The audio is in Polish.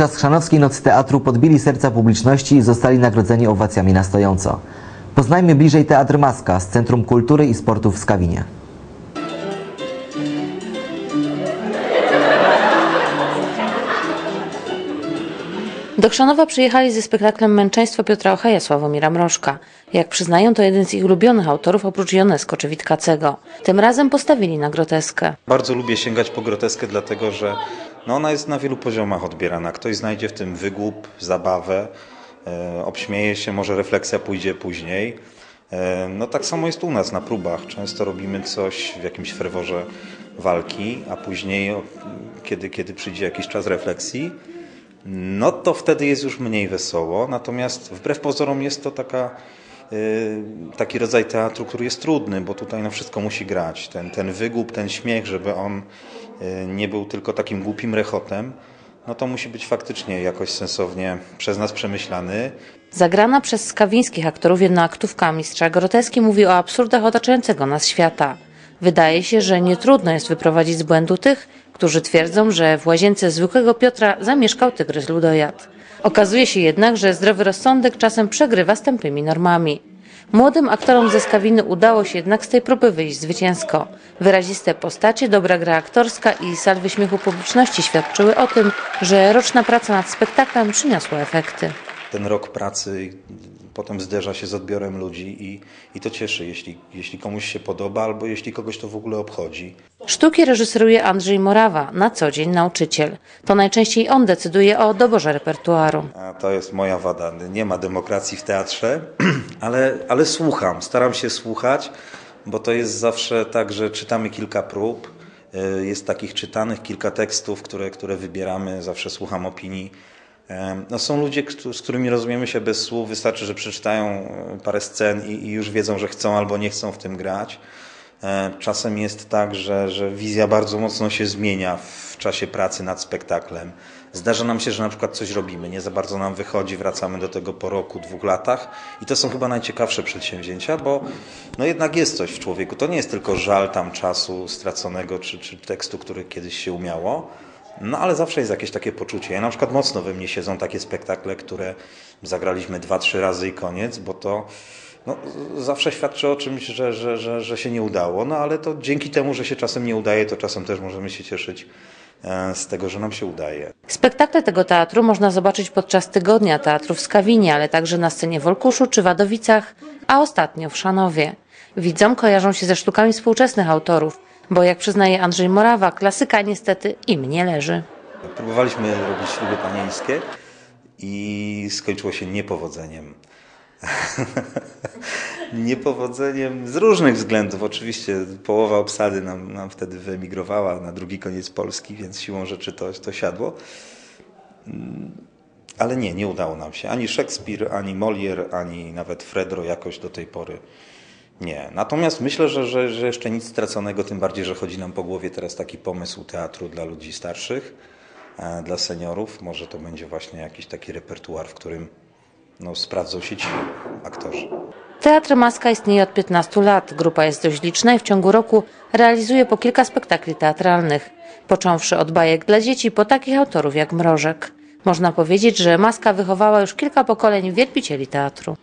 Podczas Chrzanowskiej Nocy Teatru podbili serca publiczności i zostali nagrodzeni owacjami na stojąco. Poznajmy bliżej Teatr Maska z Centrum Kultury i Sportu w Skawinie. Do Chrzanowa przyjechali ze spektaklem Męczeństwo Piotra Ochaja Sławomira Mrożka. Jak przyznają, to jeden z ich ulubionych autorów oprócz Ionesko czy Witkacego. Tym razem postawili na groteskę. Bardzo lubię sięgać po groteskę, dlatego że no ona jest na wielu poziomach odbierana. Ktoś znajdzie w tym wygłup, zabawę, e, obśmieje się, może refleksja pójdzie później. E, no tak samo jest u nas na próbach. Często robimy coś w jakimś ferworze walki, a później, kiedy, kiedy przyjdzie jakiś czas refleksji, no to wtedy jest już mniej wesoło. Natomiast wbrew pozorom jest to taka, taki rodzaj teatru, który jest trudny, bo tutaj no wszystko musi grać. Ten, ten wygłup, ten śmiech, żeby on y, nie był tylko takim głupim rechotem, no to musi być faktycznie jakoś sensownie przez nas przemyślany. Zagrana przez skawińskich aktorów jednoaktówka mistrza groteski mówi o absurdach otaczającego nas świata. Wydaje się, że nie trudno jest wyprowadzić z błędu tych, którzy twierdzą, że w łazience zwykłego Piotra zamieszkał tygrys ludojad. Okazuje się jednak, że zdrowy rozsądek czasem przegrywa z tępymi normami. Młodym aktorom ze Skawiny udało się jednak z tej próby wyjść zwycięsko. Wyraziste postacie, dobra gra aktorska i salwy śmiechu publiczności świadczyły o tym, że roczna praca nad spektaklem przyniosła efekty. Ten rok pracy potem zderza się z odbiorem ludzi i, i to cieszy, jeśli, jeśli komuś się podoba albo jeśli kogoś to w ogóle obchodzi. Sztuki reżyseruje Andrzej Morawa, na co dzień nauczyciel. To najczęściej on decyduje o doborze repertuaru. A to jest moja wada. Nie ma demokracji w teatrze, ale, ale słucham, staram się słuchać, bo to jest zawsze tak, że czytamy kilka prób. y, Jest takich czytanych kilka tekstów, które, które wybieramy. Zawsze słucham opinii. No są ludzie, z którymi rozumiemy się bez słów. Wystarczy, że przeczytają e, parę scen i, i już wiedzą, że chcą albo nie chcą w tym grać. E, Czasem jest tak, że, że wizja bardzo mocno się zmienia w czasie pracy nad spektaklem. Zdarza nam się, że na przykład coś robimy, nie za bardzo nam wychodzi, wracamy do tego po roku, dwóch latach i to są chyba najciekawsze przedsięwzięcia, bo no jednak jest coś w człowieku. To nie jest tylko żal tam czasu straconego czy, czy tekstu, który kiedyś się umiało, no ale zawsze jest jakieś takie poczucie. Ja na przykład mocno we mnie siedzą takie spektakle, które zagraliśmy dwa, trzy razy i koniec, bo to no, zawsze świadczy o czymś, że, że, że, że się nie udało, no ale to dzięki temu, że się czasem nie udaje, to czasem też możemy się cieszyć e, z tego, że nam się udaje. Spektakle tego teatru można zobaczyć podczas tygodnia teatru w Skawinie, ale także na scenie w Olkuszu czy Wadowicach, a ostatnio w Szanowie. Widzom kojarzą się ze sztukami współczesnych autorów, bo jak przyznaje Andrzej Morawa, klasyka niestety im nie leży. Próbowaliśmy robić śluby panieńskie i skończyło się niepowodzeniem. niepowodzeniem z różnych względów. Oczywiście połowa obsady nam, nam wtedy wyemigrowała na drugi koniec Polski, więc siłą rzeczy to, to siadło. Mm, Ale nie, nie udało nam się. Ani Szekspir, ani Molière, ani nawet Fredro jakoś do tej pory nie. Natomiast myślę, że, że, że jeszcze nic straconego, tym bardziej, że chodzi nam po głowie teraz taki pomysł teatru dla ludzi starszych, e, dla seniorów. Może to będzie właśnie jakiś taki repertuar, w którym no, sprawdzą się ci aktorzy. Teatr Maska istnieje od 15 lat. Grupa jest dość liczna i w ciągu roku realizuje po kilka spektakli teatralnych. Począwszy od bajek dla dzieci po takich autorów jak Mrożek. Można powiedzieć, że Maska wychowała już kilka pokoleń wielbicieli teatru.